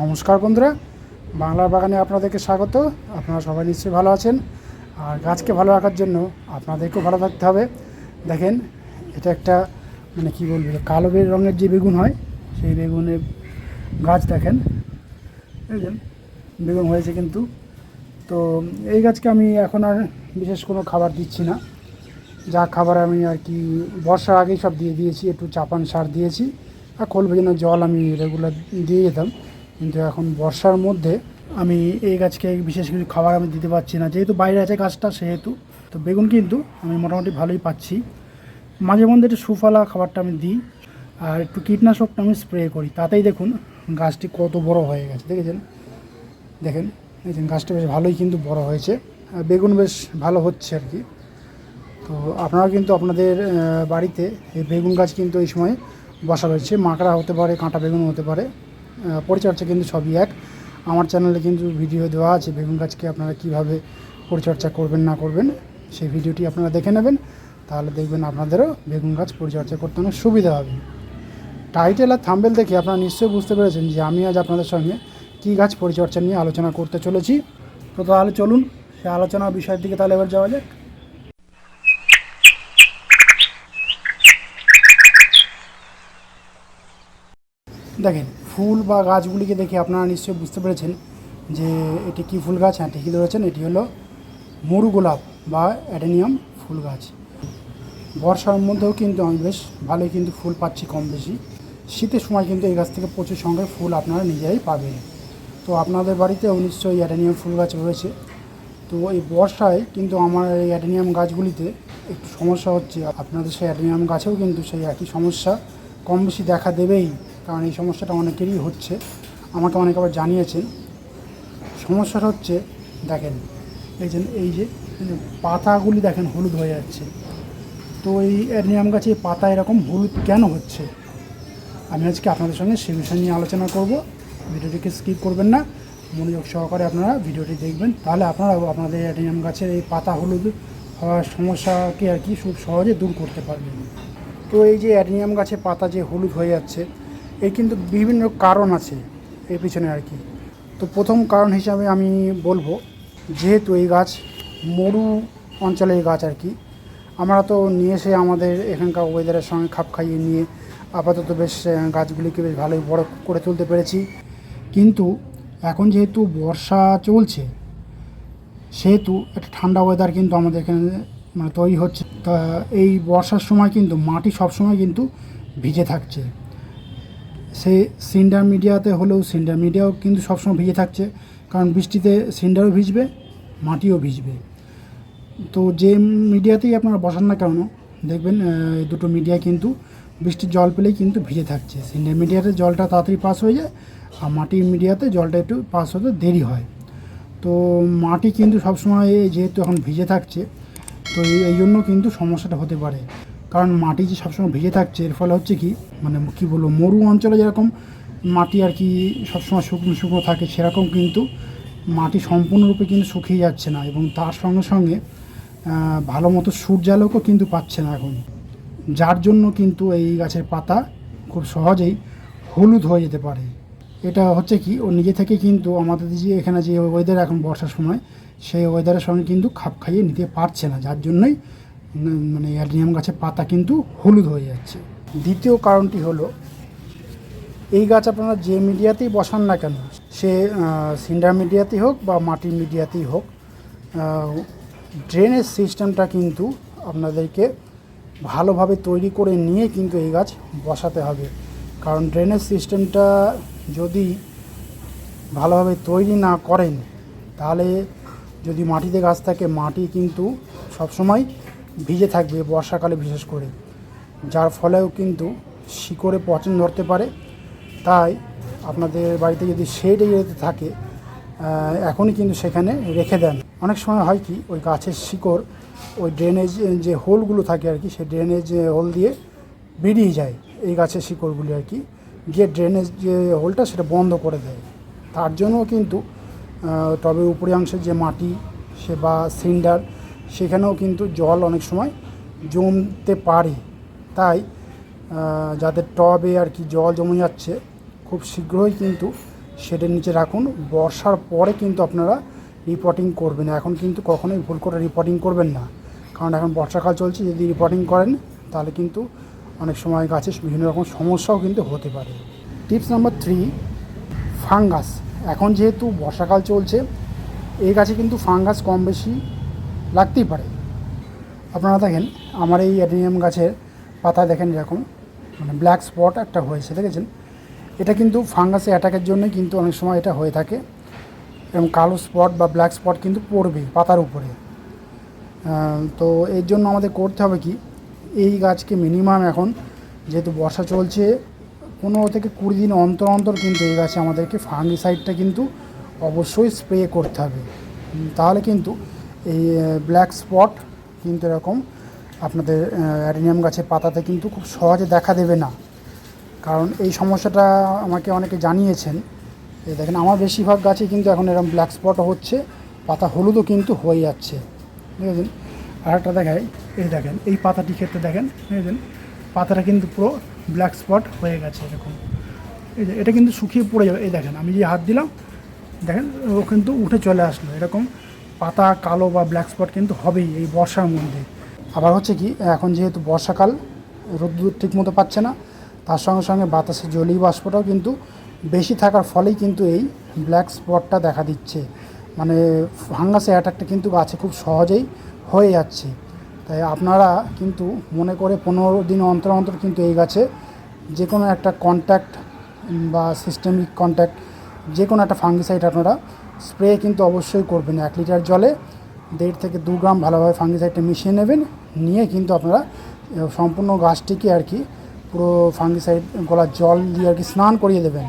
নমস্কার বন্ধুরা। বাংলার বাগানে আপনাদেরকে স্বাগত। আপনারা সবাই নিশ্চয়ই ভালো আছেন। আর গাছকে ভালো রাখার জন্য আপনাদেরকেও ভালো থাকতে হবে। দেখেন, এটা একটা মানে কী বলব কালো রঙের যে বেগুন হয়, সেই বেগুনের গাছ দেখেন। বুঝলেন বেগুন হয়েছে কিন্তু। তো এই গাছকে আমি এখন আর বিশেষ কোনো খাবার দিচ্ছি না। যা খাবার আমি আর কি বর্ষার আগেই সব দিয়ে দিয়েছি, একটু চাপান সার দিয়েছি। আর খোল ভেজানো জল আমি রেগুলার দিয়ে যেতাম কিন্তু এখন বর্ষার মধ্যে আমি এই গাছকে বিশেষ কিছু খাবার আমি দিতে পারছি না। যেহেতু বাইরে আছে গাছটা, সেহেতু। তো বেগুন কিন্তু আমি মোটামুটি ভালোই পাচ্ছি। মাঝে মধ্যে একটু সুফলা খাবারটা আমি দিই আর একটু কীটনাশকটা আমি স্প্রে করি। তাতেই দেখুন গাছটি কত বড় হয়ে গেছে, দেখেছেন? দেখেন দেখেন গাছটা বেশ ভালোই কিন্তু বড় হয়েছে। বেগুন বেশ ভালো হচ্ছে আর কি। তো আপনারা কিন্তু আপনাদের বাড়িতে এই বেগুন গাছ কিন্তু এই সময় বসা রয়েছে মাকড়া হতে পারে, কাঁটা বেগুন হতে পারে। পরিচর্যা কিন্তু সবই এক। আমার চ্যানেলে কিন্তু ভিডিও দেওয়া আছে, বেগুন গাছকে আপনারা কীভাবে পরিচর্যা করবেন, না করবেন, সেই ভিডিওটি আপনারা দেখে নেবেন। তাহলে দেখবেন আপনাদেরও বেগুন গাছ পরিচর্যা করতে অনেক সুবিধা হবে। টাইটেল আর থাম্বেল দেখে আপনারা নিশ্চয়ই বুঝতে পেরেছেন যে আমি আজ আপনাদের সঙ্গে কী গাছ পরিচর্যা নিয়ে আলোচনা করতে চলেছি। তো তাহলে চলুন, সে আলোচনা বিষয়ের দিকে তাহলে এবার যাওয়া যাক। দেখেন, ফুল বা গাছগুলিকে দেখে আপনারা নিশ্চয়ই বুঝতে পেরেছেন যে এটি কী ফুল গাছ হ্যাঁ ঠিকই ধরেছেন, এটি হলো মরু গোলাপ বা অ্যাডেনিয়াম ফুল গাছ। বর্ষার মধ্যেও কিন্তু আমি বেশ ভালোই কিন্তু ফুল পাচ্ছি কম বেশি। শীতের সময় কিন্তু এই গাছ থেকে প্রচুর সংখ্যায় ফুল আপনারা নিজেরাই পাবেন। তো আপনাদের বাড়িতেও নিশ্চয়ই অ্যাডেনিয়াম ফুল গাছ রয়েছে। তো এই বর্ষায় কিন্তু আমার এই অ্যাডেনিয়াম গাছগুলিতে একটু সমস্যা হচ্ছে। আপনাদের সেই অ্যাডেনিয়াম গাছেও কিন্তু সেই একই সমস্যা কম বেশি দেখা দেবেই। কারণ এই সমস্যাটা অনেকেরই হচ্ছে। আমাকে অনেক আবার জানিয়েছেন সমস্যাটা হচ্ছে, দেখেন, এই যে এই যে পাতাগুলি দেখেন হলুদ হয়ে যাচ্ছে। তো এই অ্যাডেনিয়াম গাছে পাতা এরকম হলুদ কেন হচ্ছে? আমি আজকে আপনাদের সঙ্গে সে বিষয় নিয়ে আলোচনা করব। ভিডিওটিকে স্কিপ করবেন না। মনোযোগ সহকারে আপনারা ভিডিওটি দেখবেন। তাহলে আপনারাও আপনাদের অ্যাডেনিয়াম গাছের এই পাতা হলুদ হওয়ার সমস্যাকে আর কি খুব সহজে দূর করতে পারবেন। তো এই যে অ্যাডেনিয়াম গাছে পাতা যে হলুদ হয়ে যাচ্ছে এর কিন্তু বিভিন্ন কারণ আছে এর পিছনে আর কি। তো প্রথম কারণ হিসাবে আমি বলব, যেহেতু এই গাছ মরু অঞ্চলের গাছ আর কি, আমরা তো নিয়ে এসে আমাদের এখানকার ওয়েদারের সঙ্গে খাপ খাইয়ে নিয়ে আপাতত বেশ গাছগুলিকে বেশ ভালোই বড় করে তুলতে পেরেছি। কিন্তু এখন যেহেতু বর্ষা চলছে, সেহেতু একটা ঠান্ডা ওয়েদার কিন্তু আমাদের এখানে মানে তৈরি হচ্ছে। তা এই বর্ষার সময় কিন্তু, মাটি সবসময় কিন্তু ভিজে থাকছে। সে সিন্ডার মিডিয়াতে হলেও সিন্ডার মিডিয়াও কিন্তু সবসময় ভিজে থাকছে। কারণ বৃষ্টিতে সিন্ডারও ভিজবে, মাটিও ভিজবে। তো যে মিডিয়াতেই আপনারা বসান না কেন, দেখবেন দুটো মিডিয়া কিন্তু বৃষ্টির জল পেলেই কিন্তু ভিজে থাকছে। সিন্ডার মিডিয়াতে জলটা তাড়াতাড়ি পাস হয়ে যায়, আর মাটির মিডিয়াতে জলটা একটু পাস হতে দেরি হয়। তো মাটি কিন্তু সবসময় যেহেতু এখন ভিজে থাকছে, তো এই জন্য কিন্তু সমস্যাটা হতে পারে। কারণ মাটি যে সবসময় ভিজে থাকছে, এর ফলে হচ্ছে কি মানে কী বলব, মরু অঞ্চলে যেরকম মাটি আর কি সবসময় শুকনো শুকনো থাকে, সেরকম কিন্তু মাটি সম্পূর্ণরূপে কিন্তু শুকিয়ে যাচ্ছে না এবং তার সঙ্গে সঙ্গে ভালো মতো সূর্যালোকও কিন্তু পাচ্ছে না এখন। যার জন্য কিন্তু এই গাছের পাতা খুব সহজেই হলুদ হয়ে যেতে পারে। এটা হচ্ছে কি, ও নিজে থেকে কিন্তু আমাদের যে এখানে যে ওয়েদার এখন বর্ষার সময়, সেই ওয়েদারের সঙ্গে কিন্তু খাপ খাইয়ে নিতে পারছে না, যার জন্যই মানে অ্যাডেনিয়াম গাছের পাতা কিন্তু হলুদ হয়ে যাচ্ছে। দ্বিতীয় কারণটি হলো, এই গাছ আপনারা যে মিডিয়াতেই বসান না কেন, সে সিন্ডার মিডিয়াতেই হোক বা মাটির মিডিয়াতেই হোক ড্রেনেজ সিস্টেমটা কিন্তু আপনাদেরকে ভালোভাবে তৈরি করে নিয়ে কিন্তু এই গাছ বসাতে হবে। কারণ ড্রেনেজ সিস্টেমটা যদি ভালোভাবে তৈরি না করেন, তাহলে যদি মাটিতে গাছ থাকে, মাটি কিন্তু সবসময় ভিজে থাকবে বর্ষাকালে বিশেষ করে, যার ফলেও কিন্তু শিকড়ে পচন ধরতে পারে। তাই আপনাদের বাড়িতে যদি শেড এরিয়াতে থাকে এখনই কিন্তু সেখানে রেখে দেন। অনেক সময় হয় কি, ওই গাছের শিকড়, ওই ড্রেনেজ যে হোলগুলো থাকে আর কি, সেই ড্রেনেজ হোল দিয়ে বেরিয়ে যায় এই গাছের শিকড়গুলি আর কি। গিয়ে ড্রেনেজ যে হোলটা সেটা বন্ধ করে দেয়। তার জন্য কিন্তু টবের অংশের যে মাটি, সে বা সিন্ডার সেখানেও কিন্তু জল অনেক সময় জমতে পারে। তাই যাদের টবে আর কি জল জমে যাচ্ছে, খুব শীঘ্রই কিন্তু শেডের নিচে রাখুন। বর্ষার পরে কিন্তু আপনারা রিপোর্টিং করবেন। এখন কিন্তু কখনোই ভুল করে রিপোর্টিং করবেন না। কারণ এখন বর্ষাকাল চলছে, যদি রিপোর্টিং করেন, তাহলে কিন্তু অনেক সময় গাছে বিভিন্ন রকম সমস্যাও কিন্তু হতে পারে। Tips number three, fungus. এখন যেহেতু বর্ষাকাল চলছে, এই গাছে কিন্তু ফাঙ্গাস কম বেশি লাগতেই পারে। আপনারা দেখেন, আমার এই অ্যাডেনিয়াম গাছের পাতা দেখেন এরকম মানে ব্ল্যাক স্পট একটা হয়েছে, দেখেছেন? এটা কিন্তু ফাঙ্গাসে অ্যাটাকের জন্যই কিন্তু অনেক সময় এটা হয়ে থাকে। এবং কালো স্পট বা ব্ল্যাক স্পট কিন্তু পড়বে পাতার উপরে। তো এর জন্য আমাদের করতে হবে কি, এই গাছকে মিনিমাম এখন যেহেতু বর্ষা চলছে, পনেরো থেকে কুড়ি দিন অন্তর অন্তর কিন্তু এই গাছে আমাদেরকে ফাঙ্গিসাইডটা কিন্তু অবশ্যই স্প্রে করতে হবে। তাহলে কিন্তু এই ব্ল্যাক স্পট কিন্তু এরকম আপনাদের অ্যাডিনিয়াম গাছের পাতাতে কিন্তু খুব সহজে দেখা দেবে না। কারণ এই সমস্যাটা আমাকে অনেকে জানিয়েছেন। এই দেখেন, আমার বেশিরভাগ গাছে কিন্তু এখন এরকম ব্ল্যাক স্পট হচ্ছে, পাতা হলুদও কিন্তু হয়ে যাচ্ছে। বুঝেছেন? আর একটা দেখায় এই দেখেন, এই পাতাটি ক্ষেত্রে দেখেন, বুঝেছেন? পাতাটা কিন্তু পুরো ব্ল্যাক স্পট হয়ে গেছে এরকম এই এটা কিন্তু শুকিয়ে পড়ে যাবে। এই দেখেন, আমি যে হাত দিলাম, দেখেন, ও কিন্তু উঠে চলে আসলো, এরকম পাতা, কালো বা ব্ল্যাক স্পট কিন্তু হবেই এই বর্ষার মধ্যে। আবার হচ্ছে কি, এখন যেহেতু বর্ষাকাল, রোদ্দুর ঠিক মতো পাচ্ছে না, তার সঙ্গে সঙ্গে বাতাসে জলীয় বাষ্পটাও কিন্তু বেশি থাকার ফলেই কিন্তু এই ব্ল্যাক স্পটটা দেখা দিচ্ছে। মানে ফাঙ্গাসের অ্যাটাকটা কিন্তু গাছে খুব সহজেই হয়ে যাচ্ছে। তাই আপনারা কিন্তু মনে করে পনেরো দিন অন্তর অন্তর কিন্তু এই গাছে যে কোনো একটা কন্ট্যাক্ট বা সিস্টেমিক কন্ট্যাক্ট যে কোনো একটা ফাঙ্গিসাইড আপনারা স্প্রে কিন্তু অবশ্যই করবেন। এক লিটার জলে দেড় থেকে দু গ্রাম ভালোভাবে ফাঙ্গিসাইডটা মিশিয়ে নেবেন। নিয়ে কিন্তু আপনারা সম্পূর্ণ গাছটিকে আর কি পুরো ফাঙ্গিসাইড গলার জল দিয়ে আর কি স্নান করিয়ে দেবেন।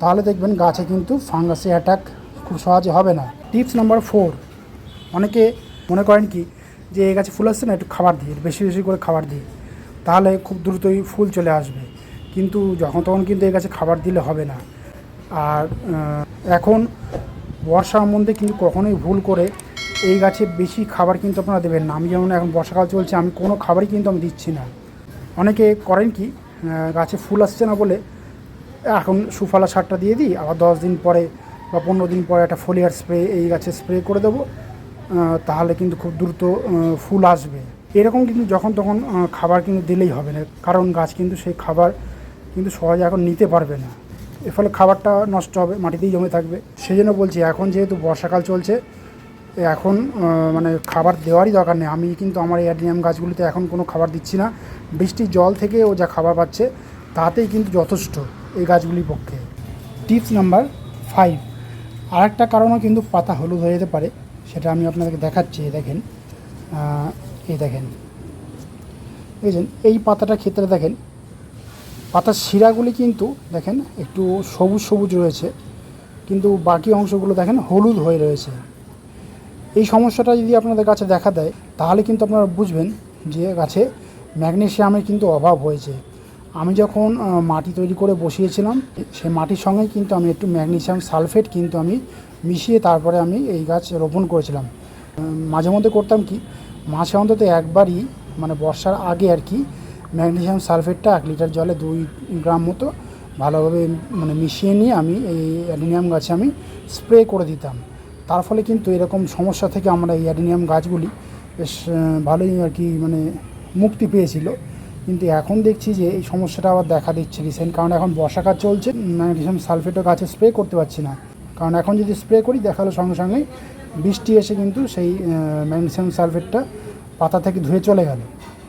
তাহলে দেখবেন গাছে কিন্তু ফাঙ্গাসে অ্যাটাক খুব সহজে হবে না। টিপস নাম্বার ফোর অনেকে মনে করেন কি যে এই গাছে ফুল আসছে না, একটু খাবার দিয়ে বেশি বেশি করে খাবার দিয়ে তাহলে খুব দ্রুতই ফুল চলে আসবে। কিন্তু যখন তখন কিন্তু এই গাছে খাবার দিলে হবে না। আর এখন বর্ষার মধ্যে কিন্তু কখনোই ভুল করে এই গাছে বেশি খাবার কিন্তু আপনারা দেবেন না। আমি যেমন এখন বর্ষাকাল চলছে, আমি কোনো খাবারই কিন্তু আমি দিচ্ছি না। অনেকে করেন কি গাছে ফুল আসছে না বলে এখন সুফলা সারটা দিয়ে দিই, আবার দশ দিন পরে বা পনেরো দিন পরে একটা ফোলিয়ার স্প্রে, এই গাছে স্প্রে করে দেবো তাহলে কিন্তু খুব দ্রুত ফুল আসবে। এরকম কিন্তু যখন তখন খাবার কিন্তু দিলেই হবে না, কারণ গাছ কিন্তু সেই খাবার কিন্তু সহজে এখন নিতে পারবে না। এর ফলে খাবারটা নষ্ট হবে, মাটিতেই জমে থাকবে। সেই জন্য বলছি, এখন যেহেতু বর্ষাকাল চলছে, এখন মানে খাবার দেওয়ারই দরকার নেই। আমি কিন্তু আমার অ্যাডিনিয়াম গাছগুলিতে এখন কোনো খাবার দিচ্ছি না। বৃষ্টির জল থেকে ও যা খাবার পাচ্ছে, তাতেই কিন্তু যথেষ্ট এই গাছগুলির পক্ষে। Tips number five. আর একটা কারণও কিন্তু পাতা হলুদ হয়ে যেতে পারে, সেটা আমি আপনাদেরকে দেখাচ্ছি দেখেন। এই দেখেন। বুঝলেন এই পাতাটা ক্ষেত্রে দেখেন পাতার শিরাগুলি কিন্তু দেখেন একটু সবুজ সবুজ রয়েছে, কিন্তু বাকি অংশগুলো দেখেন হলুদ হয়ে রয়েছে। এই সমস্যাটা যদি আপনাদের কাছে দেখা দেয়, তাহলে কিন্তু আপনারা বুঝবেন যে গাছে ম্যাগনেশিয়ামের কিন্তু অভাব হয়েছে। আমি যখন মাটি তৈরি করে বসিয়েছিলাম সেই মাটির সঙ্গেই কিন্তু আমি একটু ম্যাগনেশিয়াম সালফেট কিন্তু আমি মিশিয়ে তারপরে আমি এই গাছ রোপণ করেছিলাম। মাঝে মধ্যে করতাম কি মাসে অন্তত একবারই মানে বর্ষার আগে আর কি ম্যাগনেশিয়াম সালফেটটা এক লিটার জলে দুই গ্রাম মতো ভালোভাবে মানে মিশিয়ে নিয়ে আমি এই অ্যাডিনিয়াম গাছে আমি স্প্রে করে দিতাম। তার ফলে কিন্তু এরকম সমস্যা থেকে আমরা এই অ্যাডিনিয়াম গাছগুলি বেশ ভালোই আর কি মানে মুক্তি পেয়েছিল। কিন্তু এখন দেখছি যে এই সমস্যাটা আবার দেখা দিচ্ছে রিসেন্ট কারণ এখন বর্ষাকাল চলছে, ম্যাগনেশিয়াম সালফেটও গাছে স্প্রে করতে পারছি না। কারণ এখন যদি স্প্রে করি, দেখাল সঙ্গে সঙ্গে বৃষ্টি এসে কিন্তু সেই ম্যাগনেশিয়াম সালফেটটা পাতা থেকে ধুয়ে চলে গেল।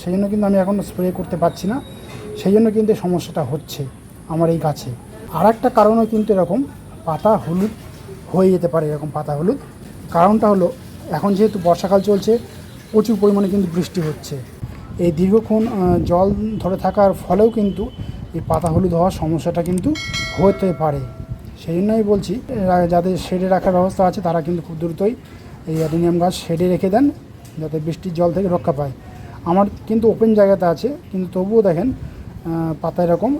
সেই জন্য কিন্তু আমি এখন স্প্রে করতে পারছি না। সেই জন্য কিন্তু এই সমস্যাটা হচ্ছে আমার এই গাছে। আর একটা কারণও কিন্তু এরকম, পাতা হলুদ হয়ে যেতে পারে এরকম পাতা হলুদ। কারণটা হলো, এখন যেহেতু বর্ষাকাল চলছে, প্রচুর পরিমাণে কিন্তু বৃষ্টি হচ্ছে। এই দীর্ঘক্ষণ জল ধরে থাকার ফলেও কিন্তু এই পাতা হলুদ হওয়ার সমস্যাটা কিন্তু হতে পারে। সেই জন্যই বলছি যাদের শেডে রাখার ব্যবস্থা আছে, তারা কিন্তু খুব দ্রুতই এই অ্যাডিনিয়াম গাছ শেডে রেখে দেন, যাতে বৃষ্টির জল থেকে রক্ষা পায়। আমার কিন্তু ওপেন জায়গাতে আছে, কিন্তু তবুও দেখেন পাতা এরকম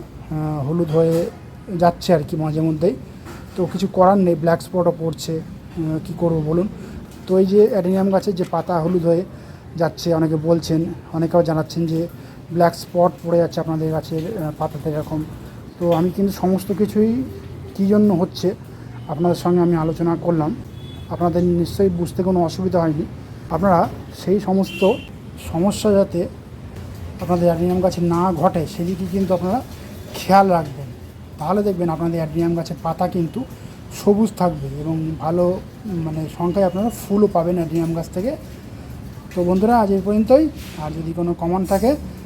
হলুদ হয়ে যাচ্ছে আর কি মাঝে মধ্যেই। তো কিছু করার নেই ব্ল্যাক স্পটও পড়ছে কি করব বলুন? তো এই যে অ্যাডিনিয়াম গাছের যে পাতা হলুদ হয়ে যাচ্ছে, অনেকে বলছেন, অনেকেও জানাচ্ছেন যে ব্ল্যাক স্পট পড়ে যাচ্ছে আপনাদের গাছের পাতাতে এরকম। তো আমি কিন্তু সমস্ত কিছুই কী জন্য হচ্ছে, আপনাদের সঙ্গে আমি আলোচনা করলাম। আপনাদের নিশ্চয়ই বুঝতে কোনো অসুবিধা হয়নি। আপনারা সেই সমস্ত সমস্যা যাতে আপনাদের অ্যাডিনিয়াম গাছে না ঘটে, সেদিকে কিন্তু আপনারা খেয়াল রাখবেন। তাহলে দেখবেন আপনাদের অ্যাডিনিয়াম গাছের পাতা কিন্তু সবুজ থাকবে এবং ভালো মানে সংখ্যায় আপনারা ফুলও পাবেন অ্যাডিনিয়াম গাছ থেকে। তো বন্ধুরা, আজ এই পর্যন্তই। আর যদি কোনো কমন থাকে